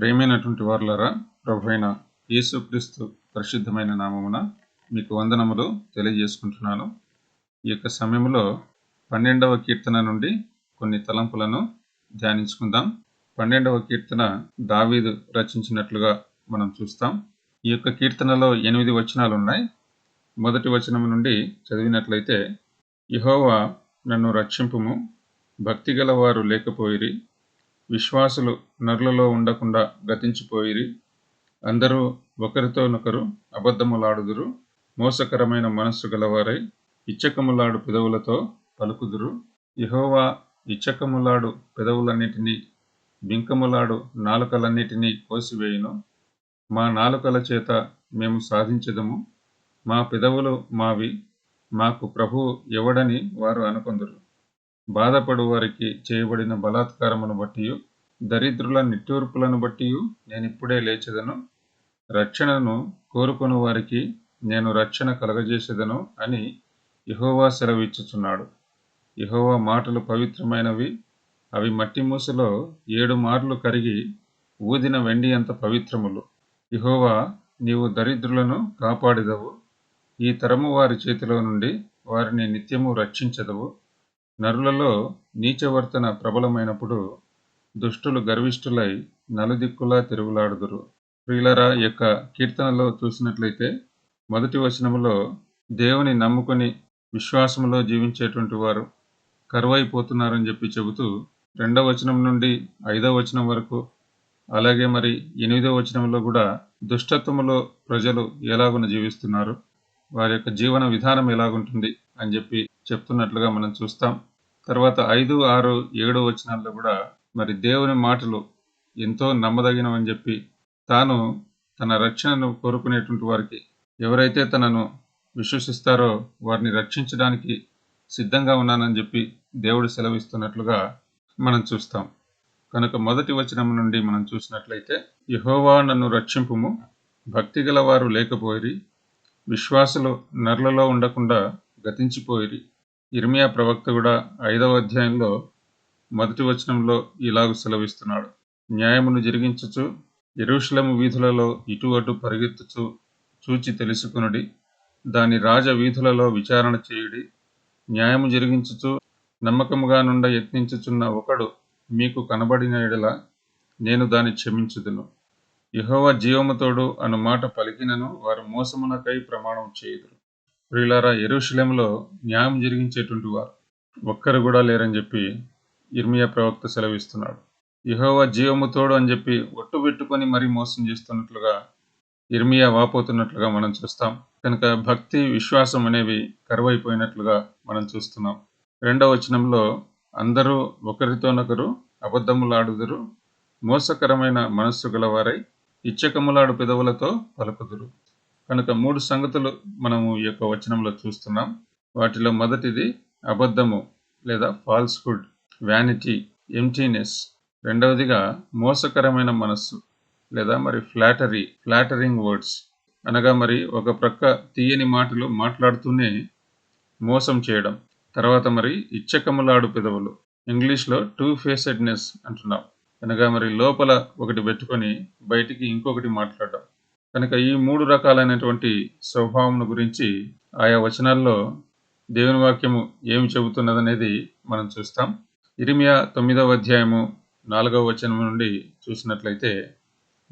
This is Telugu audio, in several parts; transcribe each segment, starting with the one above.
ప్రేమైనటువంటి వారులరా ప్రభువైన యేసుక్రీస్తు పరిశుద్ధమైన నామమున మీకు వందనములు తెలియజేసుకుంటున్నాను. ఈ యొక్క సమయంలో పన్నెండవ కీర్తన నుండి కొన్ని తలంపులను ధ్యానించుకుందాం. పన్నెండవ కీర్తన దావీదు రచించినట్లుగా మనం చూస్తాం. ఈ యొక్క కీర్తనలో ఎనిమిది వచనాలు ఉన్నాయి మొదటి వచనం నుండి చదివినట్లయితే యహోవా నన్ను రక్షింపుము భక్తిగల వారు లేకపోయిరి విశ్వాసులు నరులలో ఉండకుండా గతించిపోయిరి. అందరూ ఒకరితోనొకరు అబద్ధములాడుదురు. మోసకరమైన మనస్సు గలవారై ఇచ్చకములాడు పెదవులతో పలుకుదురు. యహోవా ఇచ్చకములాడు పెదవులన్నిటినీ బింకములాడు నాలుకలన్నిటినీ కోసివేయును. మా నాలుకల చేత మేము సాధించదము. మా పెదవులు మావి. మాకు ప్రభువు ఎవడని వారు అనుకొందురు. బాధపడు వారికి చేయబడిన బలాత్కారమును బట్టి దరిద్రుల నిట్టూర్పులను బట్టి నేనిప్పుడే లేచెదను. రక్షణను కోరుకుని వారికి నేను రక్షణ కలగజేసేదను అని యహోవా సెలవిచ్చుచున్నాడు. యహోవా మాటలు పవిత్రమైనవి. అవి మట్టి మూసలో ఏడు మార్లు కరిగి ఊదిన వెండి అంత పవిత్రములు. యహోవా నీవు దరిద్రులను కాపాడిదవు. ఈ తరము వారి చేతిలో నుండి వారిని నిత్యము రక్షించదవు. నరులలో నీచవర్తన ప్రబలమైనప్పుడు దుష్టులు గర్విష్ఠులై నలుదిక్కులా తిరుగులాడుదురు. ప్రియులరా యొక్క కీర్తనలో చూసినట్లయితే మొదటి వచనములో దేవుని నమ్ముకొని విశ్వాసములో జీవించేటువంటి వారు కరువైపోతున్నారని చెప్పి చెబుతూ రెండవ వచనం నుండి ఐదవ వచనం వరకు అలాగే మరి ఎనిమిదవ వచనంలో కూడా దుష్టత్వములో ప్రజలు ఎలాగున జీవిస్తున్నారు వారి యొక్క జీవన విధానం ఎలాగుంటుంది అని చెప్పి చెప్తున్నట్లుగా మనం చూస్తాం. తర్వాత ఐదు ఆరు ఏడు వచనాల్లో కూడా మరి దేవుని మాటలు ఎంతో నమ్మదగినవని చెప్పి తాను తన రక్షణను కోరుకునేటువంటి వారికి ఎవరైతే తనను విశ్వసిస్తారో వారిని రక్షించడానికి సిద్ధంగా ఉన్నానని చెప్పి దేవుడు సెలవిస్తున్నట్లుగా మనం చూస్తాం. కనుక మొదటి వచనం నుండి మనం చూసినట్లయితే యహోవా నన్ను రక్షింపుము భక్తి గల వారు లేకపోయిరి విశ్వాసులు నర్లలో ఉండకుండా గతించిపోయిరి ఇర్మియా ప్రవక్త కూడా ఐదవ అధ్యాయంలో మొదటి వచనంలో ఇలాగ సెలవిస్తున్నాడు. న్యాయమును జరిగించుచు ఎరుషులము వీధులలో ఇటు అటు పరిగెత్తుచు చూచి తెలుసుకునుడి. దాని రాజ వీధులలో విచారణ చేయుడి. న్యాయము జరిగించుచు నమ్మకముగా నుండ యత్నించుచున్న ఒకడు మీకు కనబడిన ఎడల నేను దాన్ని క్షమించుదును. యహోవ జీవముతోడు అను మాట పలికినను వారు మోసమునకై ప్రమాణం చేయుదురు. ప్రియులారా ఎరుషులెంలో న్యాయం జరిగించేటువంటి వారు ఒక్కరు కూడా లేరని చెప్పి ఇర్మియా ప్రవక్త సెలవిస్తున్నాడు. యహోవ జీవముతోడు అని చెప్పి ఒట్టు పెట్టుకొని మరీ మోసం చేస్తున్నట్లుగా ఇర్మియా వాపోతున్నట్లుగా మనం చూస్తాం. కనుక భక్తి విశ్వాసం అనేవి కరువైపోయినట్లుగా మనం చూస్తున్నాం. రెండవ వచనంలో అందరూ ఒకరితోనొకరు అబద్ధములాడుదురు మోసకరమైన మనస్సు గలవారై ఇచ్చకములాడు పెదవులతో పలుకుదురు. కనుక మూడు సంగతులు మనము ఈ యొక్క వచనంలో చూస్తున్నాం. వాటిలో మొదటిది అబద్ధము లేదా ఫాల్స్హుడ్ వ్యానిటీ ఎంటీనెస్ రెండవదిగా మోసకరమైన మనస్సు లేదా మరి ఫ్లాటరీ ఫ్లాటరింగ్ వర్డ్స్ అనగా మరి ఒక ప్రక్క తీయని మాటలు మాట్లాడుతూనే మోసం చేయడం. తర్వాత మరి ఇచ్చకములాడు పెదవులు. ఇంగ్లీష్లో టూ ఫేసెడ్నెస్ అంటున్నాం. అనగా మరి లోపల ఒకటి పెట్టుకొని బయటికి ఇంకొకటి మాట్లాడడం. కనుక ఈ మూడు రకాలైనటువంటి స్వభావం గురించి ఆయా వచనాల్లో దేవుని వాక్యము ఏమి చెబుతున్నదనేది మనం చూస్తాం. ఇరిమియా తొమ్మిదవ అధ్యాయము నాలుగవ వచనం నుండి చూసినట్లయితే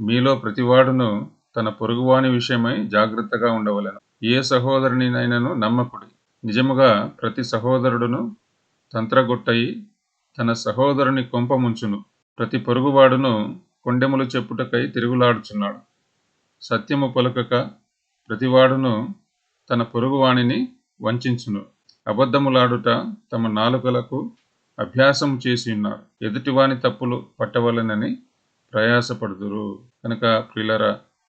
మీలో ప్రతివాడును తన పొరుగువాని విషయమై జాగ్రత్తగా ఉండవలను. ఏ సహోదరునినైనాను నమ్మకుడి. నిజముగా ప్రతి సహోదరుడును తంత్రగొట్టయి తన సహోదరుని కొంపముంచును. ప్రతి పొరుగువాడును కొండెములు చెప్పుటకై తిరుగులాడుచున్నాడు. సత్యము పలుకక ప్రతివాడును తన పొరుగువాణిని వంచును అబద్ధములాడుట తమ నాలుకలకు అభ్యాసం చేసి ఉన్నారు ఎదుటివాని తప్పులు పట్టవలనని ప్రయాసపడుదురు. కనుక ప్రియులరా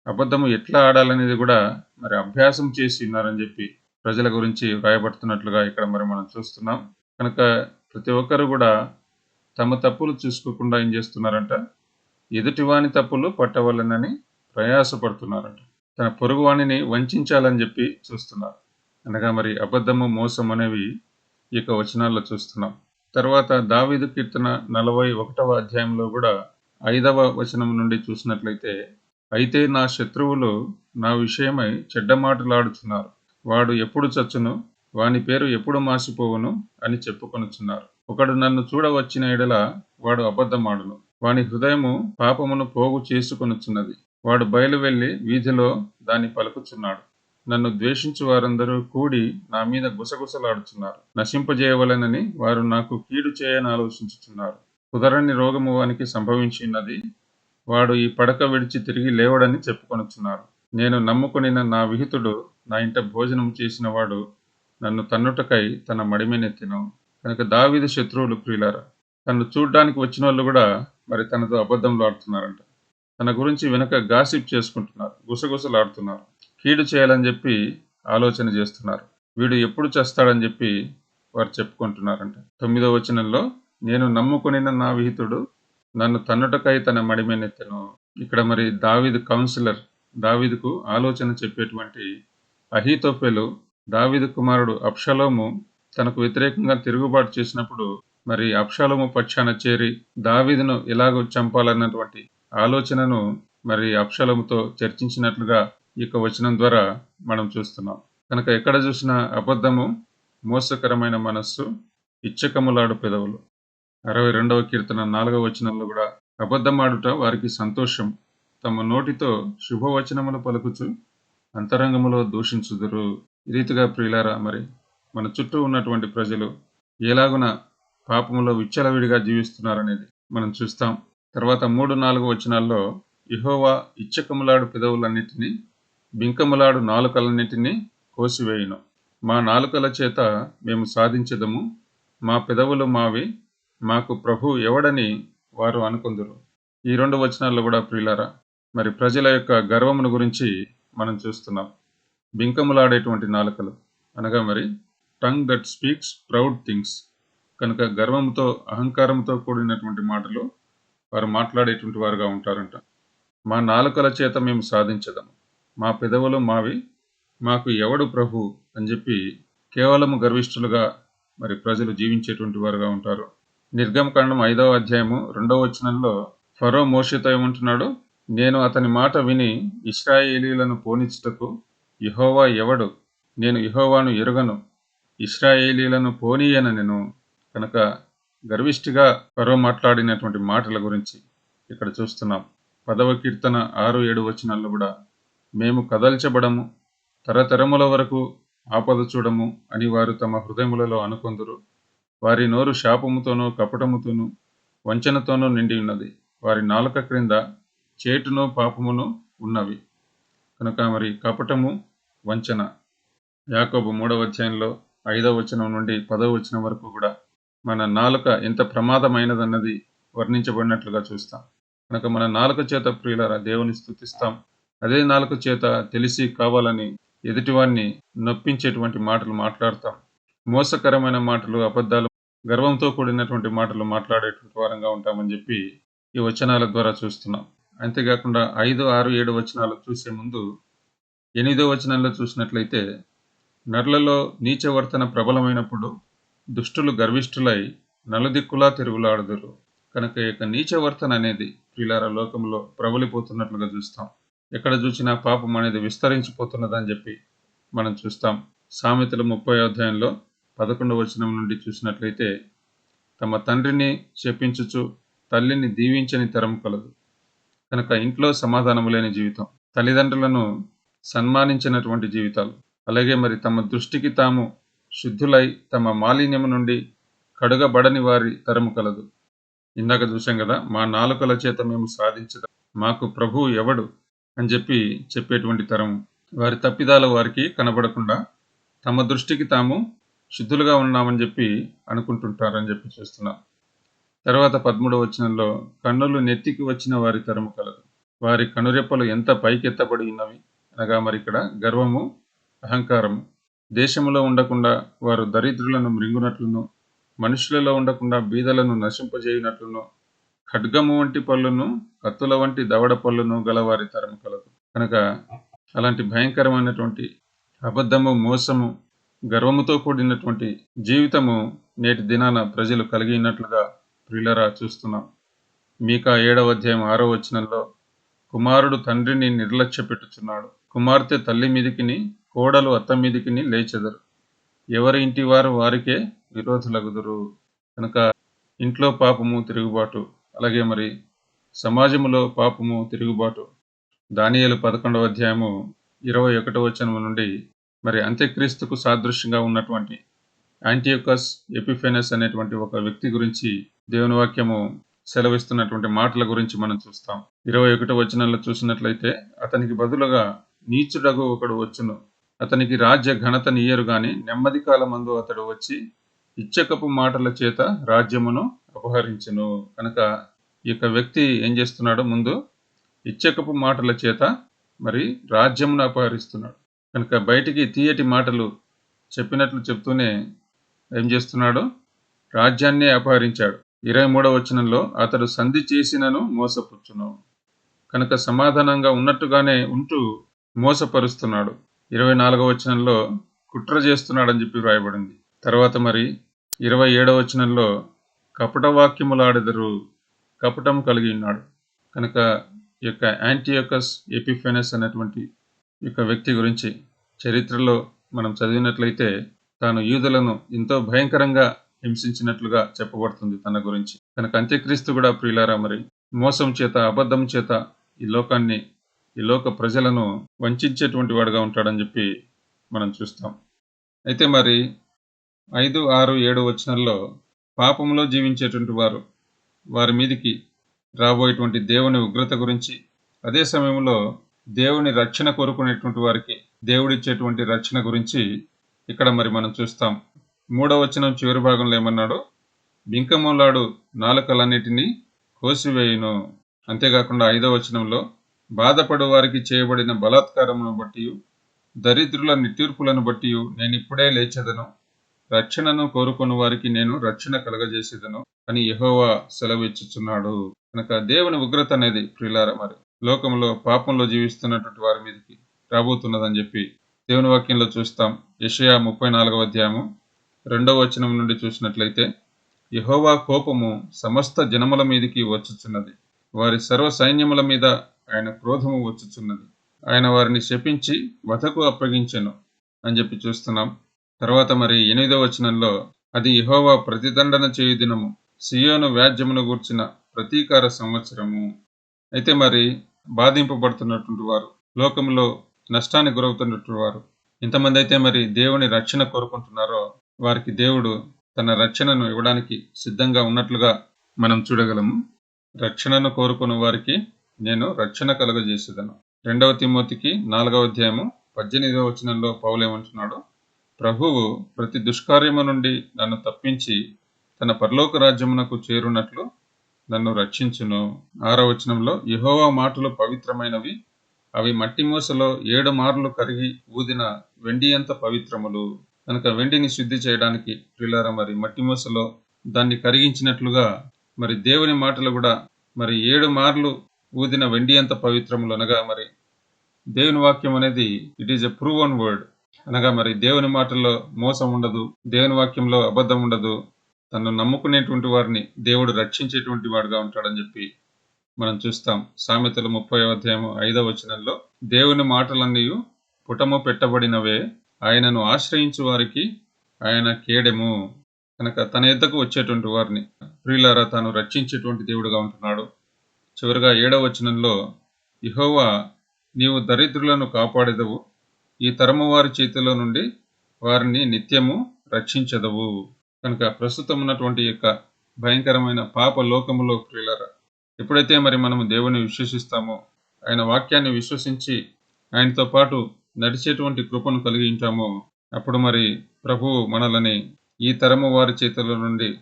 అబద్ధము ఎట్లా ఆడాలనేది కూడా మరి అభ్యాసం చేసి ఉన్నారని చెప్పి ప్రజల గురించి వ్రాయబడుతున్నట్లుగా ఇక్కడ మరి మనం చూస్తున్నాం. కనుక ప్రతి ఒక్కరు కూడా తమ తప్పులు చూసుకోకుండా ఏం చేస్తున్నారంట? ఎదుటివాని తప్పులు పట్టవలనని ప్రయాసపడుతున్నారట. తన పొరుగువాణిని వంచాలని చెప్పి చూస్తున్నారు. అనగా మరి అబద్ధము మోసం అనేవి ఈ యొక్క వచనాల్లో చూస్తున్నాం. తర్వాత దావీదు కీర్తన నలభై ఒకటవ అధ్యాయంలో కూడా ఐదవ వచనం నుండి చూసినట్లయితే అయితే నా శత్రువులు నా విషయమై చెడ్డ మాటలాడుచున్నారు. వాడు ఎప్పుడు చచ్చును? వాని పేరు ఎప్పుడు మాసిపోవును? అని చెప్పుకొనుచున్నారు. ఒకడు నన్ను చూడవచ్చిన ఎడల వాడు అబద్ధమాడును. వాని హృదయము పాపమును పోగు చేసుకొనుచున్నది. వాడు బయలు వెళ్ళి వీధిలో దాన్ని పలుకుచున్నాడు. నన్ను ద్వేషించు వారందరూ కూడి నా మీద గుసగుసలాడుచున్నారు. నశింపజేయవలనని వారు నాకు కీడు చేయని ఆలోచించుచున్నారు. కుదరని రోగము వానికి సంభవించినది. వాడు ఈ పడక విడిచి తిరిగి లేవడని చెప్పుకొనుచున్నారు. నేను నమ్ముకొనిన నా విహితుడు నా ఇంట భోజనం చేసిన వాడు నన్ను తన్నుటకై తన మడిమెనెత్తిను. కనుక దావీదు శత్రువులు ప్రియులారా తను చూడ్డానికి వచ్చిన వాళ్ళు కూడా మరి తనతో అబద్ధంలో ఆడుతున్నారంట తన గురించి వెనక గాసిప్ చేసుకుంటున్నారు గుసగుసలాడుతున్నారు. కీడు చేయాలని చెప్పి ఆలోచన చేస్తున్నారు. వీడు ఎప్పుడు చేస్తాడని చెప్పి వారు చెప్పుకుంటున్నారంట. తొమ్మిదో వచనంలో నేను నమ్ముకొనిన నా విహితుడు నన్ను తన్నుటకై తన మడిమెనెత్తను. ఇక్కడ మరి దావీదు కౌన్సిలర్ దావీదుకు ఆలోచన చెప్పేటువంటి అహీతోఫెలు దావీదు కుమారుడు అప్షలోము తనకు వ్యతిరేకంగా తిరుగుబాటు చేసినప్పుడు మరి అప్షలోము పక్షాన చేరి దావీదును ఎలాగో చంపాలన్నటువంటి ఆలోచనను మరి అప్షలముతో చర్చించినట్లుగా ఈ యొక్క వచనం ద్వారా మనం చూస్తున్నాం. కనుక ఎక్కడ చూసినా అబద్ధము మోసకరమైన మనస్సు ఇచ్చకములాడు పెదవులు. అరవై రెండవ కీర్తన నాలుగవ వచనంలో కూడా అబద్ధమాడుట వారికి సంతోషం. తమ నోటితో శుభవచనములు పలుకుచు అంతరంగములో దూషించుదురు. ఈ రీతిగా ప్రియులారా మరి మన చుట్టూ ఉన్నటువంటి ప్రజలు ఎలాగున పాపములో విచ్చలవిడిగా జీవిస్తున్నారనేది మనం చూస్తాం. తర్వాత మూడు నాలుగు వచనాల్లో ఇహోవా ఇచ్చకములాడు పెదవులన్నిటినీ బింకములాడు నాలుకలన్నిటినీ కోసివేయును. మా నాలుకల చేత మేము సాధించదము. మా పెదవులు మావి. మాకు ప్రభు ఎవడని వారు అనుకుందరు. ఈ రెండు వచనాల్లో కూడా ప్రియులారా మరి ప్రజల యొక్క గర్వమును గురించి మనం చూస్తున్నాం. బింకములాడేటువంటి నాలుకలు. అనగా మరి tongue that speaks proud things కనుక గర్వంతో అహంకారంతో కూడినటువంటి మాటలు వారు మాట్లాడేటువంటి వారుగా ఉంటారంట. మా నాలుకల చేత మేము సాధించదము. మా పెదవులు మావి మాకు ఎవడు ప్రభు అని చెప్పి కేవలము గర్విష్ఠులుగా మరి ప్రజలు జీవించేటువంటి వారుగా ఉంటారు. నిర్గమకాండం ఐదవ అధ్యాయము రెండవ వచనంలో ఫరో మోషతో ఏమంటున్నాడు? నేను అతని మాట విని ఇస్రాయేలీలను పోనిచ్చుటకు యహోవా ఎవడు? నేను యహోవాను ఎరుగను. ఇస్రాయేలీలను పోనీయన నేను కనుక గర్విష్ఠిగా పరో మాట్లాడినటువంటి మాటల గురించి ఇక్కడ చూస్తున్నాం. పదవ కీర్తన ఆరు ఏడు వచనాల్లో కూడా మేము కదల్చబడము తరతరముల వరకు ఆపద చూడము అని వారు తమ హృదయములలో అనుకొందురు. వారి నోరు శాపముతోనూ కపటముతోనూ వంచనతోనూ నిండి ఉన్నది. వారి నాలుక క్రింద చేటును పాపమును ఉన్నవి. కనుక మరి కపటము వంచన. యాకోబు మూడవ అధ్యాయంలో ఐదవ వచనం నుండి పదవ వచనం వరకు కూడా మన నాలుక ఎంత ప్రమాదమైనదన్నది వర్ణించబడినట్లుగా చూస్తాం. కనుక మన నాలుక చేత ప్రియులరా దేవుని స్థుతిస్తాం అదే నాలుక చేత తెలిసి కావాలని ఎదుటివారిని నొప్పించేటువంటి మాటలు మాట్లాడతాం. మోసకరమైన మాటలు అబద్ధాలు గర్వంతో కూడినటువంటి మాటలు మాట్లాడేటువంటి వారంగా ఉంటామని చెప్పి ఈ వచనాల ద్వారా చూస్తున్నాం. అంతేకాకుండా ఐదు ఆరు ఏడు వచనాలు చూసే ముందు ఎనిమిదో వచనంలో చూసినట్లయితే నరులలో నీచవర్తన ప్రబలమైనప్పుడు దుష్టులు గర్విష్ఠులై నలుదిక్కులా తిరుగులాడుదురు. కనుక ఈ యొక్క నీచవర్తన అనేది ప్రిలార లోకంలో ప్రబలిపోతున్నట్లుగా చూస్తాం. ఎక్కడ చూసినా పాపం అనేది విస్తరించిపోతున్నదని చెప్పి మనం చూస్తాం. సామెతలు ముప్పై అధ్యాయంలో పదకొండవ వచనం నుండి చూసినట్లయితే తమ తండ్రిని చెప్పించుచు తల్లిని దీవించని తరం కలదు. కనుక ఇంట్లో సమాధానము లేని జీవితం తల్లిదండ్రులను సన్మానించినటువంటి జీవితాలు. అలాగే మరి తమ దృష్టికి తాము శుద్ధులై తమ మాలిన్యము నుండి కడుగబడని వారి తరము కలదు. ఇందాక చూసాం కదా మా నాలుకల చేత మేము సాధించడం మాకు ప్రభు ఎవడు అని చెప్పి చెప్పేటువంటి తరం వారి తప్పిదాల వారికి కనబడకుండా తమ దృష్టికి తాము శుద్ధులుగా ఉన్నామని చెప్పి అనుకుంటుంటారని చెప్పి చూస్తున్నాం. తర్వాత పదమూడవ వచనంలో కన్నులు నెత్తికి వచ్చిన వారి తరము కలదు. వారి కనురెప్పలు ఎంత పైకెత్తబడి ఉన్నవి? అనగా మరి ఇక్కడ గర్వము అహంకారము. దేశములో ఉండకుండా వారు దరిద్రులను మృంగునట్లును మనుషులలో ఉండకుండా బీదలను నశింపజేయునట్లును ఖడ్గము వంటి పళ్ళును కత్తుల వంటి దవడ పళ్ళును గలవారి తరము కలదు. కనుక అలాంటి భయంకరమైనటువంటి అబద్ధము మోసము గర్వముతో కూడినటువంటి జీవితము నేటి దినాన ప్రజలు కలిగి ఉన్నట్లుగా ప్రియులరా చూస్తున్నాం. మీకా ఏడవ అధ్యాయం ఆరో వచనంలో కుమారుడు తండ్రిని నిర్లక్ష్య పెట్టుచున్నాడు కుమార్తె తల్లి మీదికిని కోడలు అత్త మీదికిని లేచెదరు. ఎవరి ఇంటి వారు వారికే విరోధులగుదురు. కనుక ఇంట్లో పాపము తిరుగుబాటు. అలాగే మరి సమాజములో పాపము తిరుగుబాటు. దానియలు పదకొండవ అధ్యాయము ఇరవై ఒకటవ వచనం నుండి మరి అంత్యక్రీస్తుకు సాదృశ్యంగా ఉన్నటువంటి యాంటీయోకస్ ఎపిఫెనస్ అనేటువంటి ఒక వ్యక్తి గురించి దేవుని వాక్యము సెలవిస్తున్నటువంటి మాటల గురించి మనం చూస్తాం. ఇరవై ఒకటో వచనంలో చూసినట్లయితే అతనికి బదులుగా నీచుడగు ఒకడు వచ్చును. అతనికి రాజ్య ఘనత నీయరు గాని నెమ్మది కాలమందు అతడు వచ్చి ఇచ్చకపు మాటల చేత రాజ్యమును అపహరించును. కనుక ఈ యొక్క వ్యక్తి ఏం చేస్తున్నాడు? ముందు ఇచ్చకపు మాటల చేత మరి రాజ్యమును అపహరిస్తున్నాడు. కనుక బయటికి తీయటి మాటలు చెప్పినట్లు చెప్తూనే ఏం చేస్తున్నాడు? రాజ్యాన్నే అపహరించాడు. ఇరవై మూడవ వచనంలో అతడు సంధి చేసినను మోసపుచ్చును. కనుక సమాధానంగా ఉన్నట్టుగానే ఉంటూ మోసపరుస్తున్నాడు. ఇరవై నాలుగవ వచనంలో కుట్ర చేస్తున్నాడని చెప్పి వ్రాయబడింది. తర్వాత మరి ఇరవై ఏడవ వచనంలో కపట వాక్యములాడెదరు కపటం కలిగి ఉన్నాడు. కనుక ఈ యొక్క యాంటీయోకస్ ఎపిఫెనస్ అనేటువంటి యొక్క వ్యక్తి గురించి చరిత్రలో మనం చదివినట్లయితే తాను యూదులను ఎంతో భయంకరంగా హింసించినట్లుగా చెప్పబడుతుంది తన గురించి. కనుక అంత్యక్రీస్తు కూడా ప్రియులారా మరి మోసం చేత అబద్ధం చేత ఈ లోకాన్ని ఈ లోక ప్రజలను వంచేటువంటి వాడుగా ఉంటాడని చెప్పి మనం చూస్తాం. అయితే మరి ఐదు ఆరు ఏడు వచనాల్లో పాపంలో జీవించేటువంటి వారు వారి మీదికి రాబోయేటువంటి దేవుని ఉగ్రత గురించి అదే సమయంలో దేవుని రక్షణ కోరుకునేటువంటి వారికి దేవుడిచ్చేటువంటి రక్షణ గురించి ఇక్కడ మరి మనం చూస్తాం. మూడవ వచనం చివరి భాగంలో ఏమన్నాడు? బింకమోలాడు నాలుకలన్నిటినీ కోసివేయును. అంతేకాకుండా ఐదవ వచనంలో బాధపడు వారికి చేయబడిన బలాత్కారమును బట్టి దరిద్రుల నిట్టూర్పులను బట్టి నేను ఇప్పుడే లేచెదను. రక్షణను కోరుకుని వారికి నేను రక్షణ కలగజేసేదను అని యహోవా సెలవిచ్చుచున్నాడు. కనుక దేవుని ఉగ్రత అనేది ప్రిలార మరి లోకంలో పాపంలో జీవిస్తున్నటువంటి వారి మీదకి రాబోతున్నదని చెప్పి దేవుని వాక్యంలో చూస్తాం. యషయా ముప్పై నాలుగవ అధ్యాయము రెండవ వచనం నుండి చూసినట్లయితే యహోవా కోపము సమస్త జనముల మీదకి వచ్చుచున్నది. వారి సర్వ సైన్యముల మీద ఆయన క్రోధము వచ్చుచున్నది. ఆయన వారిని శపించి వధకు అప్పగించెను అని చెప్పి చూస్తున్నాం. తర్వాత మరి ఎనిమిదో వచనంలో అది యహోవా ప్రతిదండన చేయు దినము సియోను వ్యాజ్యమును గూర్చిన ప్రతీకార సంవత్సరము. అయితే మరి బాధింపబడుతున్నటువంటి వారు లోకంలో నష్టానికి గురవుతున్నటువంటి వారు ఎంతమంది అయితే మరి దేవుని రక్షణ కోరుకుంటున్నారో వారికి దేవుడు తన రక్షణను ఇవ్వడానికి సిద్ధంగా ఉన్నట్లుగా మనం చూడగలము. రక్షణను కోరుకున్న వారికి నేను రక్షణ కలుగజేసేదను. రెండవ తిమోతికి నాలుగవ అధ్యాయము పద్దెనిమిదవ వచనంలో పౌలేమంటున్నాడు ప్రభువు ప్రతి దుష్కార్యము నుండి నన్ను తప్పించి తన పరలోక రాజ్యమునకు చేరునట్లు నన్ను రక్షించును. ఆరవ వచనంలో యహోవా మాటలు పవిత్రమైనవి అవి మట్టి మూసలో ఏడు మార్లు కరిగి ఊదిన వెండి అంత పవిత్రములు. కనుక వెండిని శుద్ధి చేయడానికి ప్రిలార మరి మట్టి మూసలో దాన్ని కరిగించినట్లుగా మరి దేవుని మాటలు కూడా మరి ఏడు మార్లు ఊదిన వెండి అంత పవిత్రములు అనగా మరి దేవుని వాక్యం అనేది it is a proven word అనగా మరి దేవుని మాటల్లో మోసం ఉండదు దేవుని వాక్యంలో అబద్ధం ఉండదు. తను నమ్ముకునేటువంటి వారిని దేవుడు రక్షించేటువంటి వాడుగా ఉంటాడని చెప్పి మనం చూస్తాం. సామెతలు ముప్పై అధ్యాయం ఐదవ వచనంలో దేవుని మాటలన్నీ పుటము పెట్టబడినవే ఆయనను ఆశ్రయించు వారికి ఆయన కేడెము. కనుక తన ఎద్దకు వచ్చేటువంటి వారిని ప్రియులారా తాను రక్షించేటువంటి దేవుడుగా ఉంటున్నాడు. చివరిగా ఏడవ వచనంలో ఇహోవా నీవు దరిద్రులను కాపాడేదవు. ఈ తరము వారి చేతిలో నుండి వారిని నిత్యము రక్షించదవు. కనుక ప్రస్తుతం ఉన్నటువంటి యొక్క భయంకరమైన పాప లోకములో ప్రియులరా ఎప్పుడైతే మరి మనము దేవుని విశ్వసిస్తామో ఆయన వాక్యాన్ని విశ్వసించి ఆయనతో పాటు నడిచేటువంటి కృపను కలిగి ఉంటామో అప్పుడు మరి ప్రభువు మనలని ఈ తరము వారి చేతుల నుండి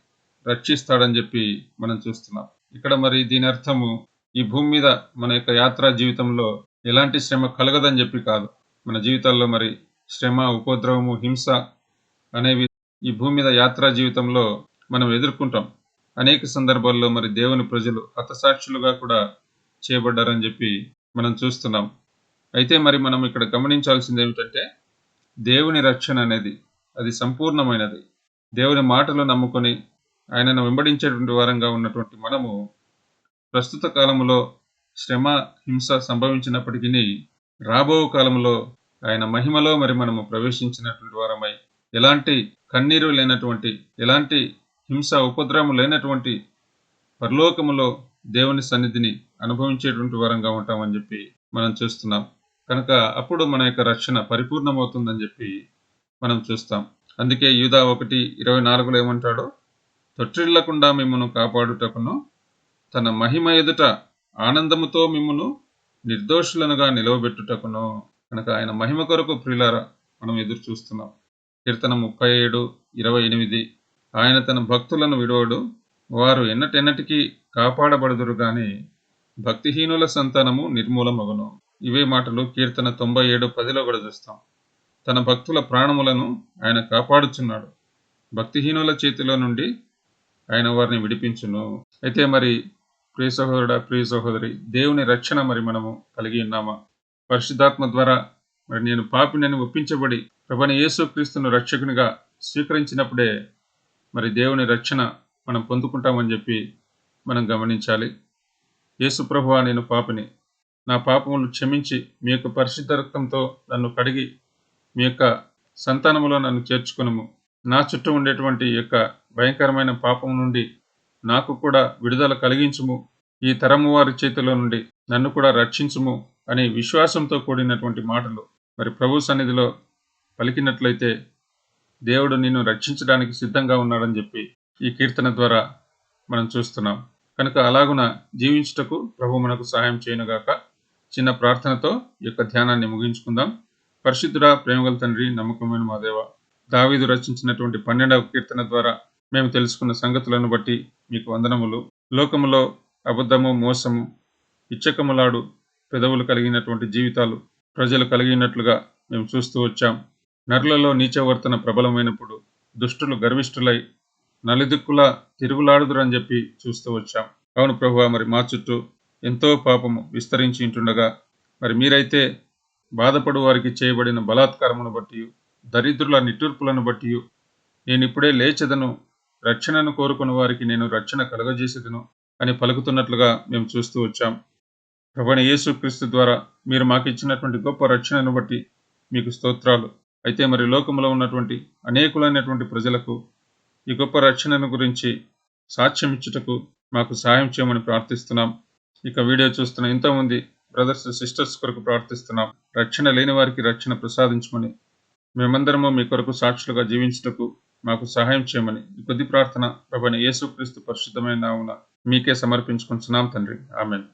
రక్షిస్తాడని చెప్పి మనం చూస్తున్నాం. ఇక్కడ మరి దీని అర్థము ఈ భూమి మీద మన యొక్క యాత్రా జీవితంలో ఎలాంటి శ్రమ కలగదని చెప్పి కాదు. మన జీవితాల్లో మరి శ్రమ ఉపద్రవము హింస అనేవి ఈ భూమి మీద యాత్రా జీవితంలో మనం ఎదుర్కొంటాం. అనేక సందర్భాల్లో మరి దేవుని ప్రజలు హతసాక్షులుగా కూడా చేయబడ్డారని చెప్పి మనం చూస్తున్నాం. అయితే మరి మనం ఇక్కడ గమనించాల్సింది ఏమిటంటే దేవుని రక్షణ అనేది అది సంపూర్ణమైనది. దేవుని మాటలు నమ్ముకొని ఆయనను వెంబడించేటువంటి వారంగా ఉన్నటువంటి మనము ప్రస్తుత కాలంలో శ్రమ హింస సంభవించినప్పటికీ రాబో కాలంలో ఆయన మహిమలో మరి మనము ప్రవేశించినటువంటి వారమై ఎలాంటి కన్నీరు లేనటువంటి ఎలాంటి హింస ఉపద్రవం లేనటువంటి పరలోకములో దేవుని సన్నిధిని అనుభవించేటువంటి వరంగా ఉంటామని చెప్పి మనం చూస్తున్నాం. కనుక అప్పుడు మన యొక్క రక్షణ పరిపూర్ణమవుతుందని చెప్పి మనం చూస్తాం. అందుకే యూదా ఒకటి ఇరవై నాలుగులో ఏమంటాడో? తొట్టిల్లకుండా మిమ్మను కాపాడుటకును తన మహిమ ఎదుట ఆనందముతో మిమ్మను నిర్దోషులనుగా నిలవబెట్టుటకును. కనుక ఆయన మహిమ కొరకు ప్రిలార మనం ఎదురు చూస్తున్నాం. కీర్తన ముప్పై ఏడు ఇరవై ఎనిమిది. ఆయన తన భక్తులను విడవడు వారు ఎన్నటెన్నటికీ కాపాడబడదురు గాని భక్తిహీనుల సంతానము నిర్మూలమగును. ఇవే మాటలు కీర్తన తొంభై ఏడు పదిలో కూడా చూస్తాం. తన భక్తుల ప్రాణములను ఆయన కాపాడుచున్నాడు. భక్తిహీనుల చేతిలో నుండి ఆయన వారిని విడిపించును. అయితే మరి ప్రియ సహోదరుడ ప్రియ సహోదరి దేవుని రక్షణ మరి మనము కలిగి ఉన్నామా? పరిశుద్ధాత్మ ద్వారా మరి నేను పాపినని ఒప్పించబడి ప్రభని యేసుక్రీస్తును రక్షకునిగా స్వీకరించినప్పుడే మరి దేవుని రక్షణ మనం పొందుకుంటామని చెప్పి మనం గమనించాలి. యేసు ప్రభువా నేను పాపిని. నా పాపములు క్షమించి మీ యొక్క పరిశుద్ధ రక్తంతో నన్ను కడిగి మీ యొక్క సంతానములో నన్ను చేర్చుకునము. నా చుట్టూ ఉండేటువంటి యొక్క భయంకరమైన పాపం నుండి నాకు కూడా విడుదల కలిగించుము. ఈ తరము వారి చేతిలో నుండి నన్ను కూడా రక్షించుము అనే విశ్వాసంతో కూడినటువంటి మాటలు మరి ప్రభు సన్నిధిలో పలికినట్లయితే దేవుడు నిన్ను రక్షించడానికి సిద్ధంగా ఉన్నాడని చెప్పి ఈ కీర్తన ద్వారా మనం చూస్తున్నాం. కనుక అలాగున జీవించుటకు ప్రభు మనకు సహాయం చేయనుగాక చిన్న ప్రార్థనతో ఈ యొక్క ధ్యానాన్ని ముగించుకుందాం. పరిశుద్ధుడా ప్రేమగల తండ్రి నమ్మకమైన మా దేవ దావీదు రచించినటువంటి పన్నెండవ కీర్తన ద్వారా మేము తెలుసుకున్న సంగతులను బట్టి మీకు వందనములు. లోకములో అబద్ధము మోసము ఇచ్చకములాడు పెదవులు కలిగినటువంటి జీవితాలు ప్రజలు కలిగినట్లుగా మేము చూస్తూ వచ్చాం. నరులలో నీచవర్తన ప్రబలమైనప్పుడు దుష్టులు గర్విష్ఠులై నలుదిక్కులా అని చెప్పి చూస్తూ వచ్చాం. అవును ప్రభు మరి మా చుట్టూ ఎంతో పాపము విస్తరించి ఉంటుండగా మరి మీరైతే బాధపడు వారికి చేయబడిన బలాత్కారమును బట్టి దరిద్రుల నిట్టూర్పులను బట్టి నేను ఇప్పుడే లేచెదను. రక్షణను కోరుకున్న వారికి నేను రక్షణ కలగజేసేదను అని పలుకుతున్నట్లుగా మేము చూస్తూ వచ్చాం. ప్రభణ యేసుక్రీస్తు ద్వారా మీరు మాకు ఇచ్చినటువంటి గొప్ప రక్షణను బట్టి మీకు స్తోత్రాలు. అయితే మరి లోకంలో ఉన్నటువంటి అనేకులైనటువంటి ప్రజలకు ఈ గొప్ప రక్షణను గురించి సాక్ష్యం ఇచ్చుటకు మాకు సహాయం చేయమని ప్రార్థిస్తున్నాం. ఇక వీడియో చూస్తున్న ఇంతమంది బ్రదర్స్ సిస్టర్స్ కొరకు ప్రార్థిస్తున్నాం. రక్షణ లేని వారికి రక్షణ ప్రసాదించమని మేమందరము మీ కొరకు సాక్షులుగా జీవించుటకు మాకు సహాయం చేయమని కొద్ది ప్రార్థన ప్రభని యేసుక్రీస్తు పరిశుద్ధమైన నామున మీకే సమర్పించుకుంటున్నాం తండ్రి. ఆమెన్.